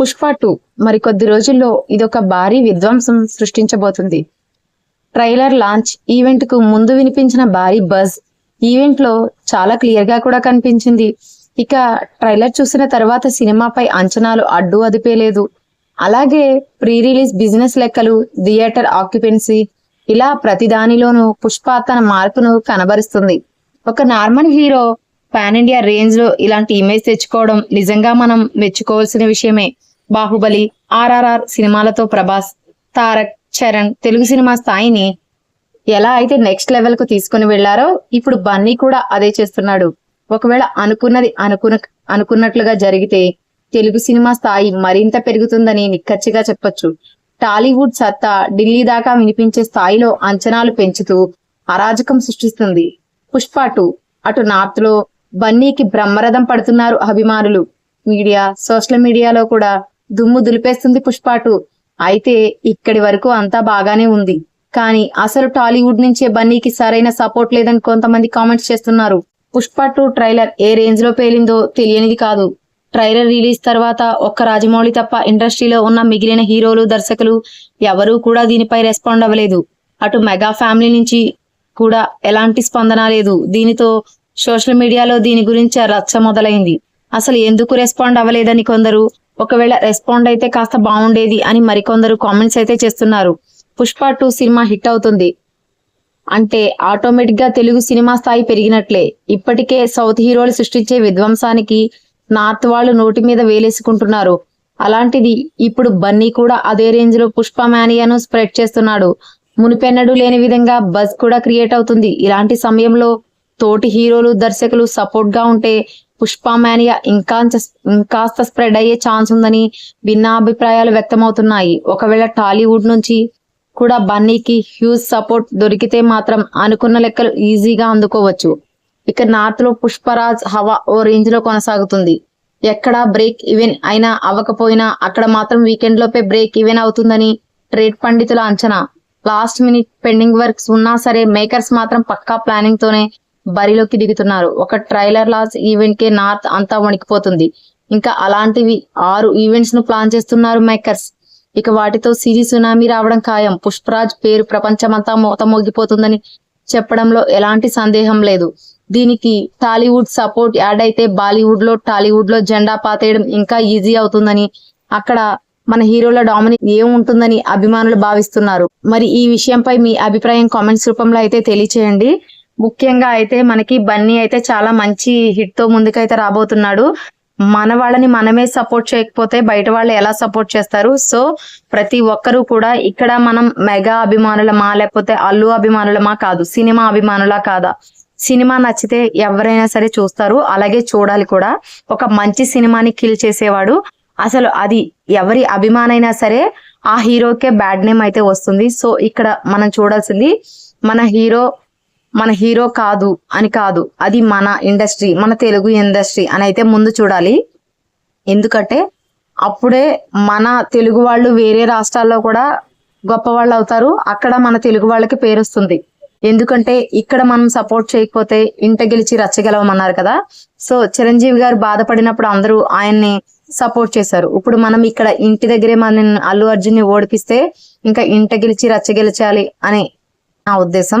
Pushpa two. మరికొద్ది రోజుల్లో ఇదొక భారీ విధ్వంసం సృష్టించబోతుంది. ట్రైలర్ లాంచ్ ఈవెంట్కు ముందు వినిపించిన భారీ బజ్. ఈవెంట్లో చాలా క్లియర్గా కూడా కనిపించింది. ఇక ట్రైలర్ చూసిన తర్వాత సినిమాపై అంచనాలు అడ్డు అదిపేలేదు. అలాగే ప్రీ రిలీజ్ బిజినెస్ లెక్కలు థియేటర్ ఆక్యుపెన్సీ ఇలా ప్రతి దానిలోనూ పుష్ప తన మార్పును కనబరుస్తుంది. ఒక నార్మల్ హీరో పాన్ ఇండియా రేంజ్లో ఇలాంటి ఇమేజ్ తెచ్చుకోవడం నిజంగా మనం మెచ్చుకోవాల్సిన విషయమే. బాహుబలి ఆర్ఆర్ఆర్ సినిమాలతో ప్రభాస్ తారక్ చరణ్ తెలుగు సినిమా స్థాయిని ఎలా అయితే నెక్స్ట్ లెవెల్కు తీసుకుని వెళ్ళారో ఇప్పుడు బన్నీ కూడా అదే చేస్తున్నాడు. ఒకవేళ అనుకున్నది అనుకున్న అనుకున్నట్లుగా జరిగితే తెలుగు సినిమా స్థాయి మరింత పెరుగుతుందని నిక్కచ్చిగా చెప్పొచ్చు. టాలీవుడ్ సత్తా ఢిల్లీ దాకా వినిపించే స్థాయిలో అంచనాలు పెంచుతూ అరాజకం సృష్టిస్తుంది. పుష్ప టూ అటు నార్త్లో బన్నీకి బ్రహ్మరథం పడుతున్నారు అభిమానులు. మీడియా సోషల్ మీడియాలో కూడా దుమ్ము దులిపేస్తుంది పుష్ప అయితే ఇక్కడి వరకు అంతా బాగానే ఉంది. కానీ అసలు టాలీవుడ్ నుంచే బన్నీకి సరైన సపోర్ట్ లేదని కొంతమంది కామెంట్స్ చేస్తున్నారు. పుష్ప టూ ట్రైలర్ ఏ రేంజ్లో పేలిందో తెలియనిది కాదు. ట్రైలర్ రిలీజ్ తర్వాత ఒక్క రాజమౌళి తప్ప ఇండస్ట్రీలో ఉన్న మిగిలిన హీరోలు దర్శకులు ఎవరూ కూడా దీనిపై రెస్పాండ్ అవ్వలేదు. అటు మెగా ఫ్యామిలీ నుంచి కూడా ఎలాంటి స్పందన లేదు. దీనితో సోషల్ మీడియాలో దీని గురించి రచ్చ మొదలైంది. అసలు ఎందుకు రెస్పాండ్ అవ్వలేదని కొందరు ఒకవేళ రెస్పాండ్ అయితే కాస్త బాగుండేది అని మరికొందరు కామెంట్స్ అయితే చేస్తున్నారు. పుష్ప టూ సినిమా హిట్ అవుతుంది. అంటే ఆటోమేటిక్గా తెలుగు సినిమా స్థాయి పెరిగినట్లే. ఇప్పటికే సౌత్ హీరోలు సృష్టించే విధ్వంసానికి నార్త్ వాళ్ళు నోటి మీద వేలేసుకుంటున్నారు. అలాంటిది ఇప్పుడు బన్నీ కూడా అదే రేంజ్లో పుష్ప మేనియాను స్ప్రెడ్ చేస్తున్నాడు. మునిపెన్నడు లేని విధంగా బజ్ కూడా క్రియేట్ అవుతుంది. ఇలాంటి సమయంలో తోటి హీరోలు దర్శకులు సపోర్ట్గా ఉంటే పుష్ప మేనియా ఇంకా ఇంకాస్త స్ప్రెడ్ అయ్యే ఛాన్స్ ఉందని భిన్న అభిప్రాయాలు వ్యక్తమవుతున్నాయి. ఒకవేళ టాలీవుడ్ నుంచి కూడా బన్నీకి హ్యూజ్ సపోర్ట్ దొరికితే మాత్రం అనుకున్న లెక్కలు ఈజీగా అందుకోవచ్చు. ఇక నార్త్లో పుష్పరాజ్ హవా ఓ రేంజ్లో కొనసాగుతుంది. ఎక్కడ బ్రేక్ ఈవెన్ అయినా అవ్వకపోయినా అక్కడ మాత్రం వీకెండ్ లోపే బ్రేక్ ఈవెన్ అవుతుందని ట్రేడ్ పండితుల అంచనా. లాస్ట్ మినిట్ పెండింగ్ వర్క్స్ ఉన్నా సరే మేకర్స్ మాత్రం పక్కా ప్లానింగ్ తోనే బరిలోకి దిగుతున్నారు. ఒక ట్రైలర్ లాస్ ఈవెంట్ కే నార్త్ అంతా వణికిపోతుంది. ఇంకా అలాంటివి ఆరు ఈవెంట్స్ను ప్లాన్ చేస్తున్నారు మేకర్స్. ఇక వాటితో సిరి సునామీ రావడం ఖాయం. పుష్పరాజ్ పేరు ప్రపంచమంతా మోతమోగిపోతుందని చెప్పడంలో ఎలాంటి సందేహం లేదు. దీనికి టాలీవుడ్ సపోర్ట్ యాడ్ అయితే బాలీవుడ్లో టాలీవుడ్లో జెండా పాతేయడం ఇంకా ఈజీ అవుతుందని అక్కడ మన హీరోల డామిని ఏముంటుందని అభిమానులు భావిస్తున్నారు. మరి ఈ విషయంపై మీ అభిప్రాయం కామెంట్స్ రూపంలో అయితే తెలియచేయండి. ముఖ్యంగా అయితే మనకి బన్నీ అయితే చాలా మంచి హిట్తో ముందుకైతే రాబోతున్నాడు. మన వాళ్ళని మనమే సపోర్ట్ చేయకపోతే బయట వాళ్ళు ఎలా సపోర్ట్ చేస్తారు? సో ప్రతి ఒక్కరూ కూడా ఇక్కడ మనం మెగా అభిమానులమా లేకపోతే అల్లు అభిమానులమా కాదు సినిమా అభిమానులా కాదా? సినిమా నచ్చితే ఎవరైనా సరే చూస్తారు. అలాగే చూడాలి కూడా. ఒక మంచి సినిమాని కిల్ చేసేవాడు. అసలు అది ఎవరి అభిమానైనా సరే ఆ హీరోకే బ్యాడ్ నేమ్ అయితే వస్తుంది. సో ఇక్కడ మనం చూడాల్సింది మన హీరో మన హీరో కాదు అని కాదు. అది మన ఇండస్ట్రీ మన తెలుగు ఇండస్ట్రీ అని అయితే ముందు చూడాలి. ఎందుకంటే అప్పుడే మన తెలుగు వాళ్ళు వేరే రాష్ట్రాల్లో కూడా గొప్ప వాళ్ళు అవుతారు. అక్కడ మన తెలుగు వాళ్ళకి పేరు వస్తుంది. ఎందుకంటే ఇక్కడ మనం సపోర్ట్ చేయకపోతే ఇంట గెలిచి రచ్చగలవమన్నారు కదా. సో చిరంజీవి గారు బాధపడినప్పుడు అందరూ ఆయన్ని సపోర్ట్ చేశారు. ఇప్పుడు మనం ఇక్కడ ఇంటి దగ్గరే మన అల్లు అర్జున్ని ఓడిపిస్తే ఇంకా ఇంట గెలిచి రచ్చ గెలిచాలి అని నా ఉద్దేశం.